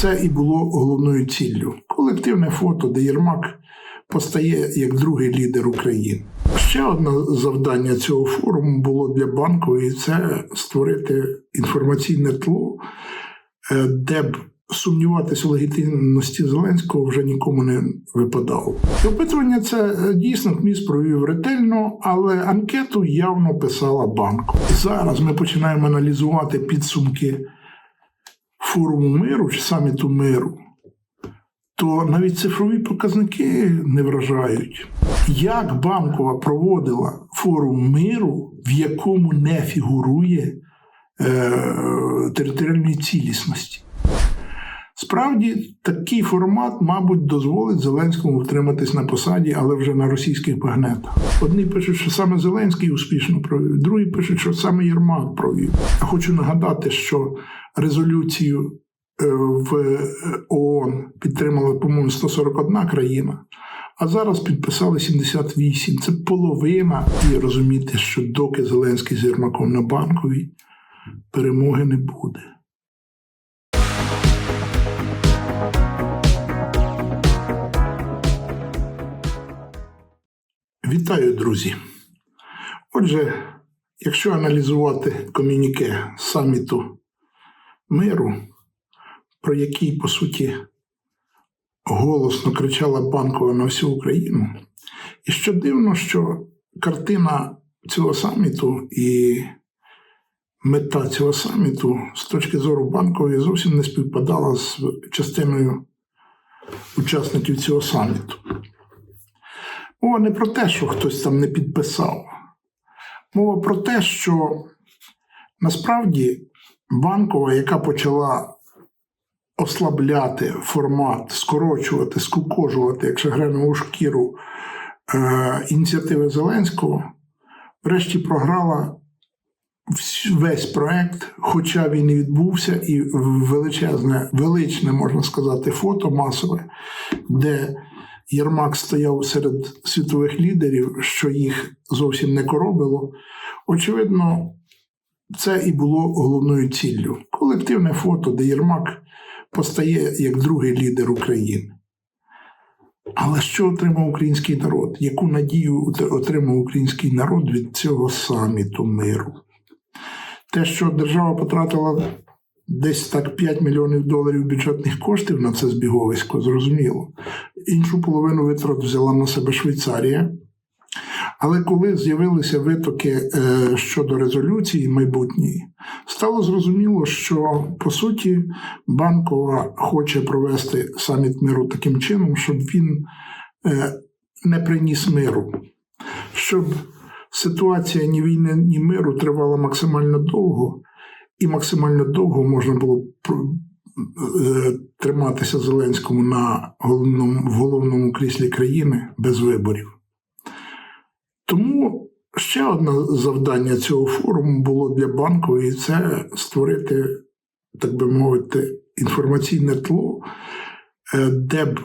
Це і було головною ціллю. Колективне фото, де Єрмак постає як другий лідер України. Ще одне завдання цього форуму було для банкової це створити інформаційне тло, е, де б сумніватися у легітимності Зеленського вже нікому не випадало. І Опитування це е, дійсно КМІС провів ретельно, але анкету явно писала банку. Зараз ми починаємо аналізувати підсумки форуму миру чи саміту миру то навіть цифрові показники не вражають. Як банкова проводила форум миру, в якому не фігурує е, територіальної цілісності? Справді, такий формат, мабуть, дозволить Зеленському втриматись на посаді, але вже на російських багнетах. Одні пишуть, що саме Зеленський успішно провів, другі пишуть, що саме Єрмак провів. Я хочу нагадати, що резолюцію е, в ООН підтримала, по-моєму, 141 країна, а зараз підписали 78. Це половина. І розуміти, що доки Зеленський з Єрмаком на банковій перемоги не буде. Вітаю, друзі. Отже, якщо аналізувати комюніке саміту миру, про який, по суті, голосно кричала банкова на всю Україну, і що дивно, що картина цього саміту і мета цього саміту з точки зору банкової зовсім не співпадала з частиною учасників цього саміту. Мова не про те, що хтось там не підписав. Мова про те, що насправді банкова, яка почала ослабляти формат, скорочувати, скукожувати, як шагренову шкіру е, ініціативи Зеленського, врешті програла весь проект, хоча він і відбувся, і величезне, величне, можна сказати, фото масове, де Єрмак стояв серед світових лідерів, що їх зовсім не коробило. Очевидно, це і було головною ціллю. Колективне фото, де Єрмак постає як другий лідер України. Але що отримав український народ? Яку надію отримав український народ від цього саміту миру? Те, що держава потратила десь так 5 мільйонів доларів бюджетних коштів на це збіговисько, зрозуміло. Іншу половину витрат взяла на себе Швейцарія. Але коли з'явилися витоки е, щодо резолюції майбутньої, стало зрозуміло, що по суті банкова хоче провести саміт миру таким чином, щоб він е, не приніс миру, щоб ситуація ні війни, ні миру тривала максимально довго, і максимально довго можна було е, триматися Зеленському на головному, в головному кріслі країни без виборів. Тому ще одне завдання цього форуму було для банкової це створити, так би мовити, інформаційне тло, е, де б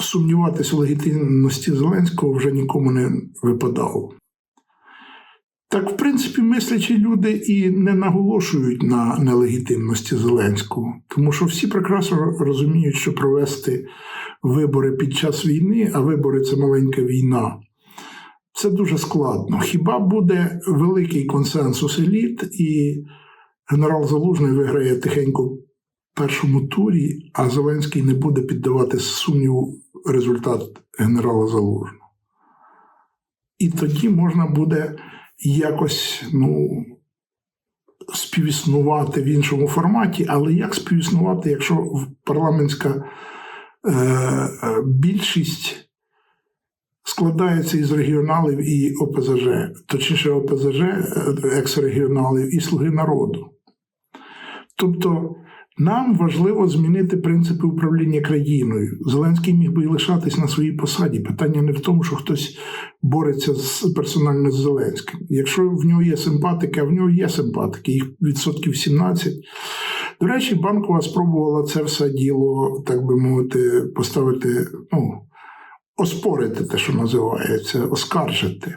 сумніватися у легітимності Зеленського вже нікому не випадало. Так, в принципі, мислячі люди і не наголошують на нелегітимності Зеленського, тому що всі прекрасно розуміють, що провести вибори під час війни, а вибори це маленька війна. Це дуже складно. Хіба буде великий консенсус еліт, і генерал Залужний виграє тихенько в першому турі, а Зеленський не буде піддавати сумніву результат генерала Залужного. І тоді можна буде якось ну, співіснувати в іншому форматі, але як співіснувати, якщо парламентська е, е, більшість складається із регіоналів і ОПЗЖ, точніше ОПЗЖ, екс-регіоналів і Слуги народу. Тобто нам важливо змінити принципи управління країною. Зеленський міг би і лишатись на своїй посаді. Питання не в тому, що хтось бореться з персонально з Зеленським. Якщо в нього є симпатики, а в нього є симпатики, їх відсотків 17. До речі, банкова спробувала це все діло, так би мовити, поставити. ну, оспорити те, що називається, оскаржити.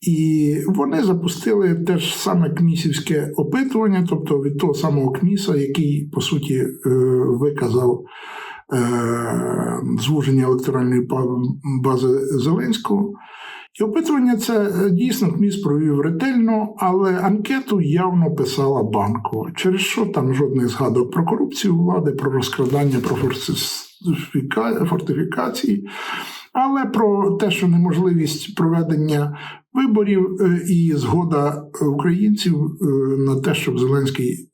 І вони запустили теж саме кмісівське опитування, тобто від того самого КМІСа, який, по суті, е, виказав е, звуження електоральної бази Зеленського. І опитування це е, дійсно КМІС провів ретельно, але анкету явно писала банкова, через що там жодних згадок про корупцію влади, про розкрадання, про фортифікації, але про те, що неможливість проведення виборів е, і згода українців е, на те, щоб Зеленський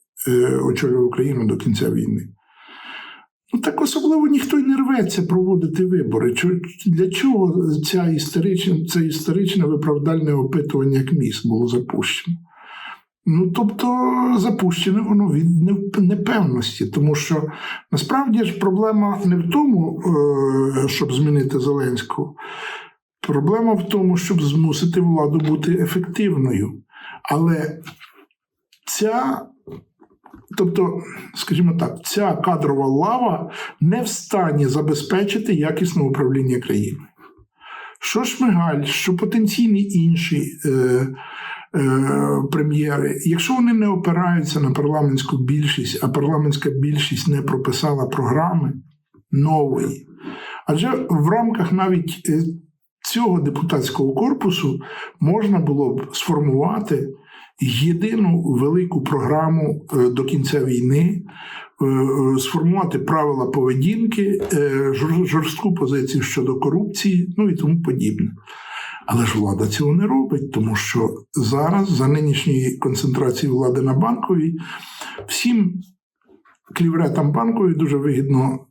очолював Україну до кінця війни. Ну так особливо ніхто й не рветься проводити вибори. Для чого ця історична, це історичне виправдальне опитування КМІС було запущено? Ну, тобто, запущене воно від непевності, тому що насправді ж проблема не в тому, е, щоб змінити Зеленського. Проблема в тому, щоб змусити владу бути ефективною. Але ця, тобто, скажімо так, ця кадрова лава не в стані забезпечити якісне управління країною. Що Шмигаль, що потенційні інші е, е, прем'єри, якщо вони не опираються на парламентську більшість, а парламентська більшість не прописала програми нової, адже в рамках навіть е, цього депутатського корпусу можна було б сформувати єдину велику програму е, до кінця війни, е, е, сформувати правила поведінки, жорстку позицію щодо корупції, ну і тому подібне. Але ж влада цього не робить, тому що зараз за нинішньої концентрації влади на банковій всім клівретам банкової дуже вигідно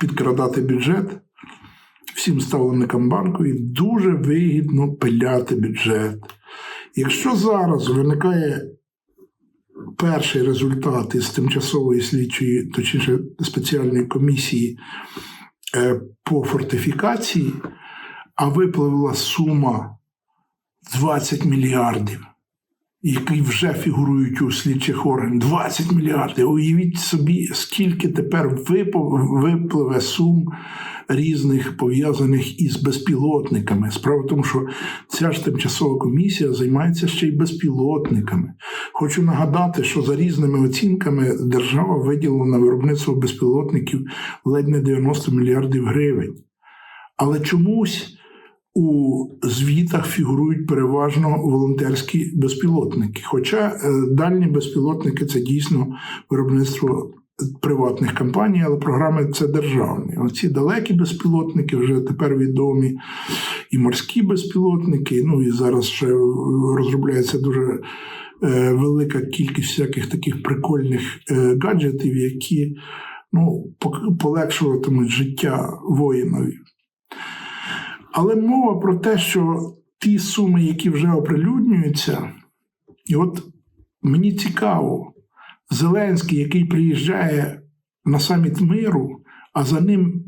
підкрадати бюджет, всім ставленникам банкової дуже вигідно пиляти бюджет. Якщо зараз виникає перший результат із тимчасової слідчої, точніше спеціальної комісії е, по фортифікації, а випливла сума 20 мільярдів, які вже фігурують у слідчих органах. 20 мільярдів. Уявіть собі, скільки тепер випливе сум різних пов'язаних із безпілотниками. Справа в тому, що ця ж тимчасова комісія займається ще й безпілотниками. Хочу нагадати, що за різними оцінками держава виділила на виробництво безпілотників ледь не 90 мільярдів гривень. Але чомусь у звітах фігурують переважно волонтерські безпілотники. Хоча е, дальні безпілотники це дійсно виробництво приватних компаній, але програми це державні. Оці далекі безпілотники вже тепер відомі, і морські безпілотники. Ну і зараз ще розробляється дуже е, велика кількість всяких таких прикольних е, гаджетів, які ну, полегшуватимуть життя воїнові. Але мова про те, що ті суми, які вже оприлюднюються, і от мені цікаво, Зеленський, який приїжджає на саміт миру, а за ним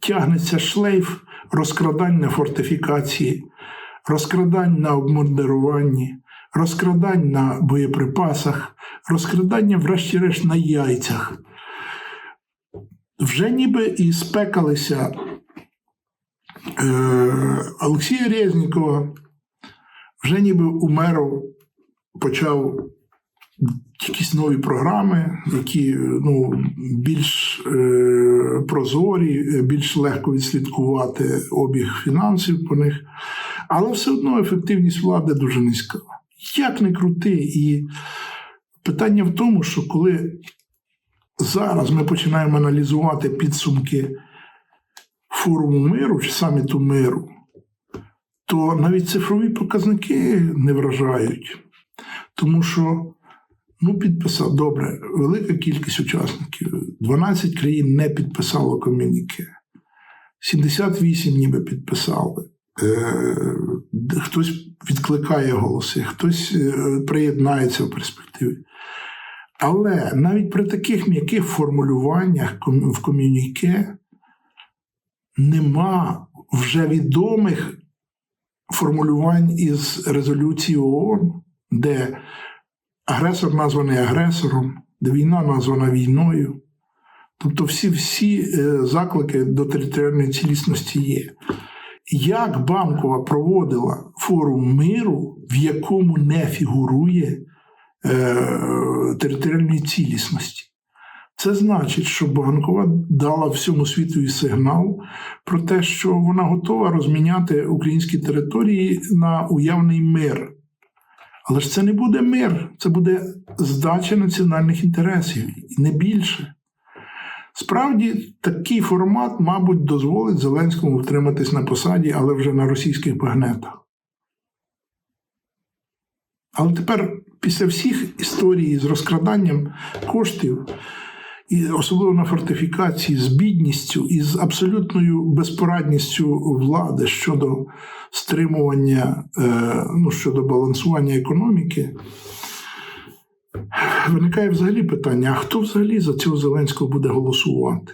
тягнеться шлейф розкрадань на фортифікації, розкрадань на обмундируванні, розкрадань на боєприпасах, розкрадання, врешті-решт, на яйцях. Вже ніби і спекалися Олексія Резнікова, вже ніби Умеров почав якісь нові програми, які ну, більш е, прозорі, більш легко відслідкувати обіг фінансів по них. Але все одно ефективність влади дуже низька. Як не крути, і питання в тому, що коли зараз ми починаємо аналізувати підсумки форуму миру чи саміту миру, то навіть цифрові показники не вражають. Тому що ну, підписав добре, велика кількість учасників. 12 країн не підписало комюніке. 78 ніби підписали. Е, хтось відкликає голоси, хтось е, приєднається в перспективі. Але навіть при таких м'яких формулюваннях в комюніке нема вже відомих формулювань із резолюції ООН, де агресор названий агресором, де війна названа війною. Тобто всі всі е, заклики до територіальної цілісності є. Як банкова проводила форум миру, в якому не фігурує е, територіальної цілісності. Це значить, що Банкова дала всьому світу сигнал про те, що вона готова розміняти українські території на уявний мир. Але ж це не буде мир, це буде здача національних інтересів, і не більше. Справді, такий формат, мабуть, дозволить Зеленському втриматись на посаді, але вже на російських багнетах. Але тепер, після всіх історій з розкраданням коштів, і особливо на фортифікації, з бідністю і з абсолютною безпорадністю влади щодо стримування, е, ну, щодо балансування економіки, виникає взагалі питання: а хто взагалі за цього Зеленського буде голосувати?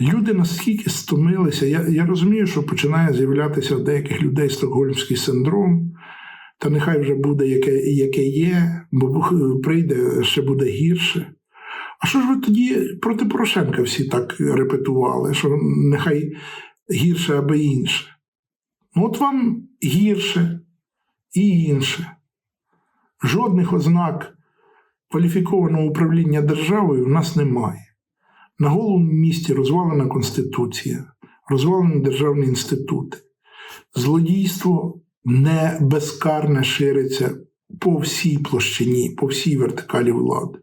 Люди наскільки стомилися, я я розумію, що починає з'являтися в деяких людей стокгольмський синдром, та нехай вже буде яке яке є, бо прийде ще буде гірше. А що ж ви тоді проти Порошенка всі так репетували, що нехай гірше аби інше? Ну, от вам гірше і інше. Жодних ознак кваліфікованого управління державою в нас немає. На голому місці розвалена Конституція, розвалені державні інститути. Злодійство не безкарне шириться по всій площині, по всій вертикалі влади.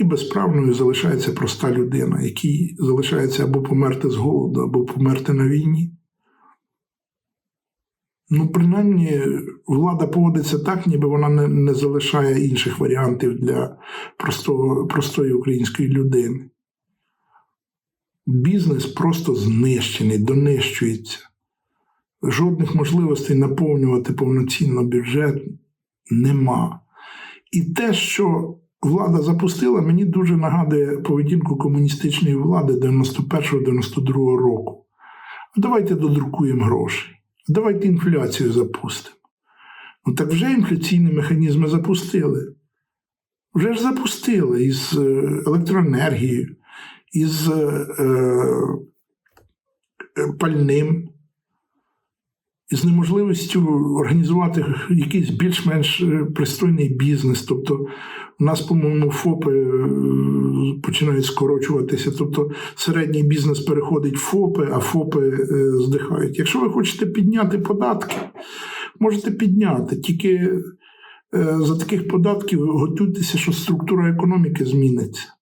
І безправною залишається проста людина, якій залишається або померти з голоду, або померти на війні. Ну, принаймні, влада поводиться так, ніби вона не не залишає інших варіантів для простого, простої української людини. Бізнес просто знищений, донищується. Жодних можливостей наповнювати повноцінно бюджет нема. І те, що влада запустила, мені дуже нагадує поведінку комуністичної влади 91-92 року. Давайте додрукуємо гроші. Давайте інфляцію запустимо. Ну так вже інфляційні механізми запустили. Вже ж запустили із е, електроенергією, із е, е, пальним, із неможливістю організувати якийсь більш-менш е, пристойний бізнес. Тобто, у нас, по-моєму, ФОПи е, починають скорочуватися. Тобто, середній бізнес переходить в ФОПи, а ФОПи е, здихають. Якщо ви хочете підняти податки, можете підняти. Тільки за таких податків готуйтеся, що структура економіки зміниться.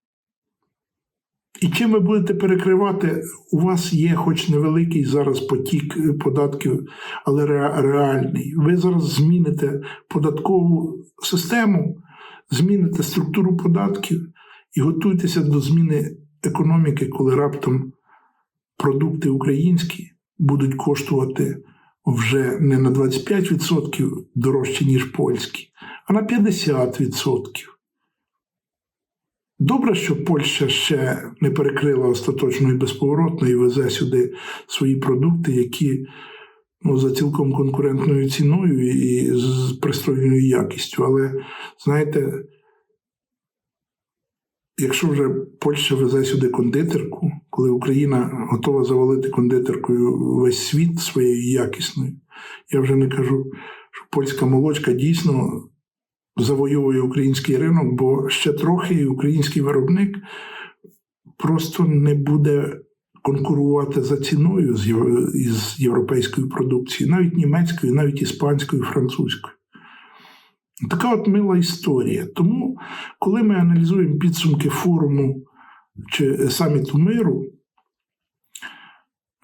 І чим ви будете перекривати, у вас є хоч невеликий зараз потік е, податків, але реальний. Ви зараз зміните податкову систему, зміните структуру податків і готуйтеся до зміни економіки, коли раптом продукти українські будуть коштувати вже не на 25% дорожче, ніж польські, а на 50%. Добре, що Польща ще не перекрила остаточно і безповоротно і везе сюди свої продукти, які ну, за цілком конкурентною ціною і з пристойною якістю. Але знаєте, якщо вже Польща везе сюди кондитерку, коли Україна готова завалити кондитеркою весь світ своєю якісною, я вже не кажу, що польська молочка дійсно завоює український ринок, бо ще трохи і український виробник просто не буде конкурувати за ціною з європейською продукцією, навіть німецькою, навіть іспанською, французькою. Така от мила історія. Тому, коли ми аналізуємо підсумки форуму чи саміту миру,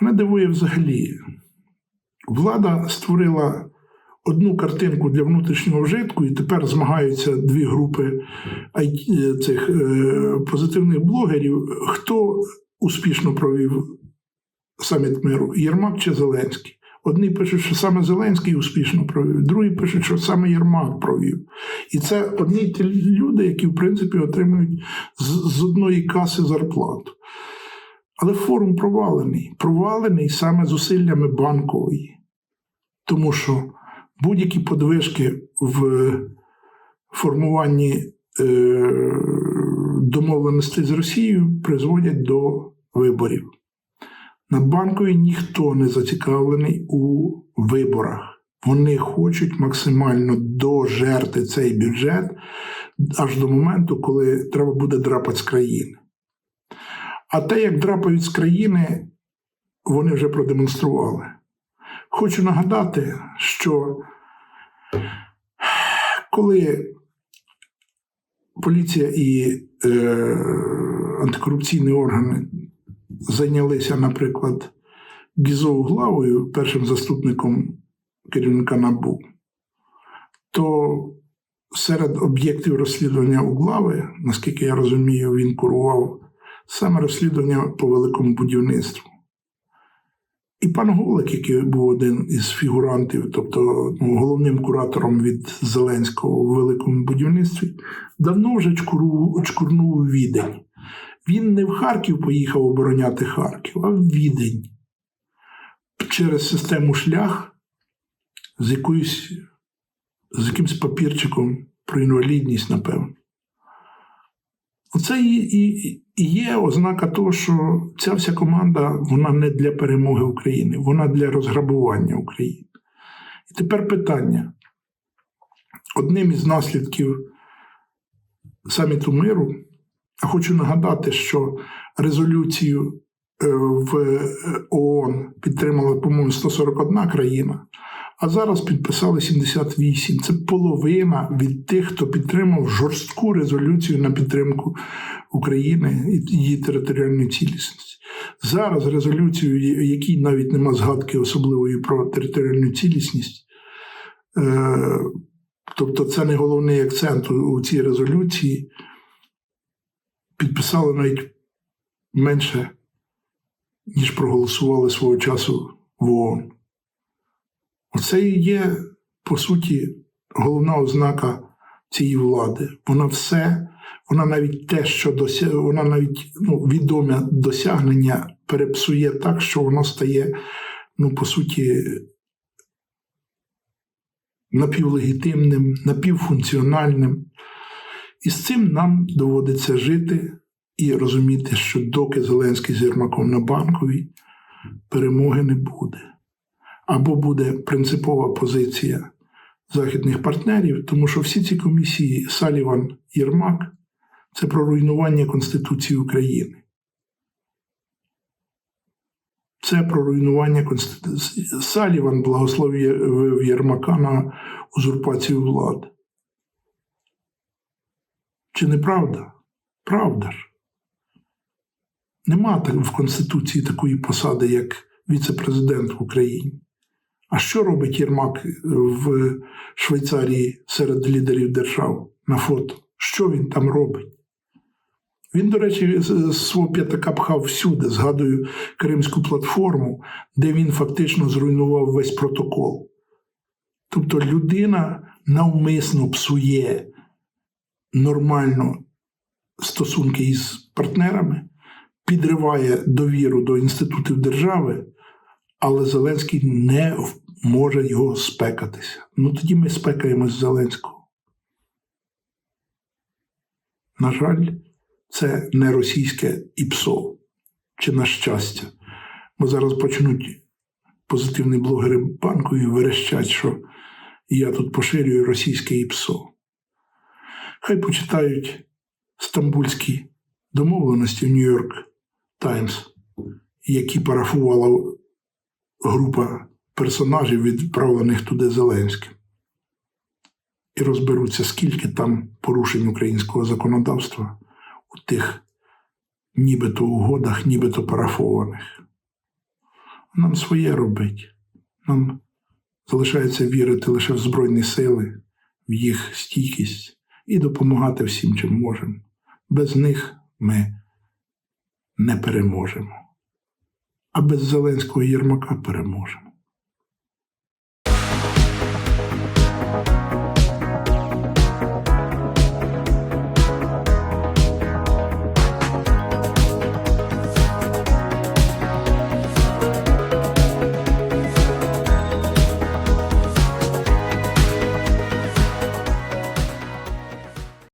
мене дивує взагалі, влада створила одну картинку для внутрішнього вжитку, і тепер змагаються дві групи цих е, позитивних блогерів. Хто успішно провів саміт миру? Єрмак чи Зеленський? Одні пишуть, що саме Зеленський успішно провів, другі пишуть, що саме Єрмак провів. І це одні ті люди, які, в принципі, отримують з, з одної каси зарплату. Але форум провалений. Провалений саме зусиллями банкової. Тому що будь-які подвижки в формуванні е, домовленостей з Росією призводять до виборів. На банковій ніхто не зацікавлений у виборах. Вони хочуть максимально дожерти цей бюджет аж до моменту, коли треба буде драпати з країни. А те, як драпають з країни, вони вже продемонстрували. Хочу нагадати, що коли поліція і е, антикорупційні органи зайнялися, наприклад, Гізо Углавою, першим заступником керівника НАБУ, то серед об'єктів розслідування Углави, наскільки я розумію, він курував саме розслідування по великому будівництву. І пан Голик, який був один із фігурантів, тобто ну, головним куратором від Зеленського у великому будівництві, давно вже чкуру, чкурнув Відень. Він не в Харків поїхав обороняти Харків, а в Відень через систему шлях з якоюсь з якимсь папірчиком про інвалідність, напевно. Оце і, є ознака того, що ця вся команда вона не для перемоги України, вона для розграбування України. І тепер питання. Одним із наслідків саміту миру, я хочу нагадати, що резолюцію е, в ООН підтримала, по-моєму, 141 країна, а зараз підписали 78. Це половина від тих, хто підтримав жорстку резолюцію на підтримку України і її територіальної цілісності. Зараз резолюцію, якій навіть нема згадки особливої про територіальну цілісність. Е, Тобто це не головний акцент у, у цій резолюції. Підписали навіть менше, ніж проголосували свого часу в ООН. Оце і є, по суті, головна ознака цієї влади. Вона все, вона навіть те, що дося... вона навіть ну, відомі досягнення перепсує так, що воно стає, ну, по суті, напівлегітимним, напівфункціональним. І з цим нам доводиться жити і розуміти, що доки Зеленський з Єрмаком на банковій перемоги не буде. Або буде принципова позиція західних партнерів, тому що всі ці комісії Саліван Єрмак це про руйнування Конституції України. Це про руйнування Конституції. Саліван благословив Єрмака на узурпацію влади. Чи не правда? Правда ж. Нема в Конституції такої посади, як віце-президент в Україні. А що робить Єрмак в Швейцарії серед лідерів держав на фото? Що він там робить? Він, до речі, свого п'ятака пхав всюди, згадую Кримську платформу, де він фактично зруйнував весь протокол. Тобто людина навмисно псує нормально стосунки із партнерами, підриває довіру до інститутів держави, але Зеленський не може його спекатися. Ну тоді ми спекаємось Зеленського. На жаль, це не російське ІПСО, чи на щастя. Бо зараз почнуть позитивні блогери банку і верещать, що я тут поширюю російське ІПСО. Хай почитають стамбульські домовленості в Нью-Йорк Таймс, які парафувала група персонажів, відправлених туди Зеленським. І розберуться, скільки там порушень українського законодавства у тих нібито угодах, нібито парафованих. Нам своє робить. Нам залишається вірити лише в Збройні сили, в їх стійкість і допомагати всім, чим можемо. Без них ми не переможемо. А без Зеленського Єрмака переможемо.